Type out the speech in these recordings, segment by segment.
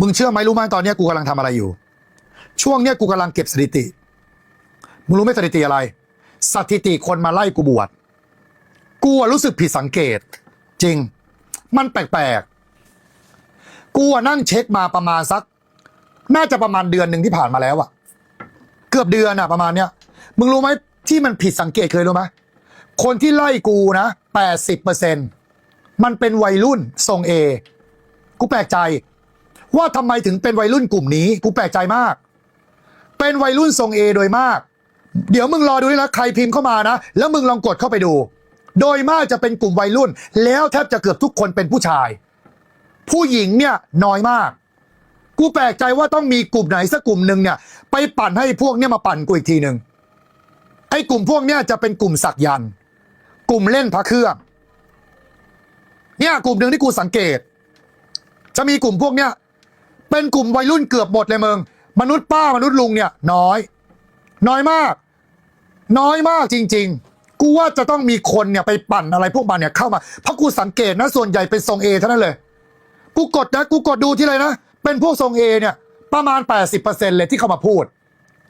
มึงเชื่อไหมรู้ไหมตอนนี้กูกำลังทำอะไรอยู่ ช่วงเนี้ยกูกำลังเก็บสถิติ มึงรู้ไหมสถิติอะไร สถิติคนมาไล่กูบวช กูรู้สึกผิดสังเกต จริง มันแปลกๆ กูนั่งเช็คมาประมาณสัก น่าจะประมาณเดือนหนึ่งที่ผ่านมาแล้วอะเกือบเดือนอะประมาณเนี้ย มึงรู้ไหมที่มันผิดสังเกตเคยรู้ไหมคนที่ไล่กูนะแปดสิบเปอร์เซ็นมันเป็นวัยรุ่นทรงเอ กูแปลกใจ ว่าทำไมถึงเป็นวัยรุ่นกลุ่มนี้กูแปลกใจมาก เป็นวัยรุ่นทรงเอโดยมาก เดี๋ยวมึงรอดูนี่นะใครพิมพ์เข้ามานะ แล้วมึงลองกดเข้าไปดู โดยมากจะเป็นกลุ่มวัยรุ่น แล้วแทบจะเกือบทุกคนเป็นผู้ชาย ผู้หญิงเนี่ยน้อยมาก กูแปลกใจว่าต้องมีกลุ่มไหนสักกลุ่มหนึ่งเนี่ยไปปั่นให้พวกเนี่ยมาปั่นกูอีกทีหนึ่งไอ้กลุ่มพวกเนี่ยจะเป็นกลุ่มสักยันต์กลุ่มเล่นพระเครื่องเนี่ยกลุ่มหนึ่งที่กูสังเกต จะมีกลุ่มพวกเนี้ย เป็นกลุ่มวัยรุ่นเกือบหมดเลยมึง มนุษย์ป้ามนุษย์ลุงเนี่ย น้อย น้อยมาก น้อยมากจริง ๆ กูว่าจะต้องมีคนเนี่ยไปปั่นอะไรพวกมันเนี่ยเข้ามาเพราะกูสังเกตนะส่วนใหญ่เป็นทรงเอเท่านั้นเลย กูกดนะ กูกดดูที่เลยนะ เป็นพวกทรงเอเนี่ย ประมาณ 80%เลยที่เข้ามาพูด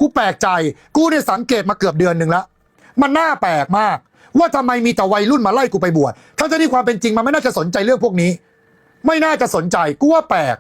กูแปลกใจ กูเนี่ยสังเกตมาเกือบเดือนหนึ่งแล้วมันน่าแปลกมาก ว่าทำไมมีแต่วัยรุ่นมาไล่กูไปบวชถ้าจะที่ความเป็นจริงมันไม่น่าจะสนใจเรื่องพวกนี้ ไม่น่าจะสนใจกูว่าแปลก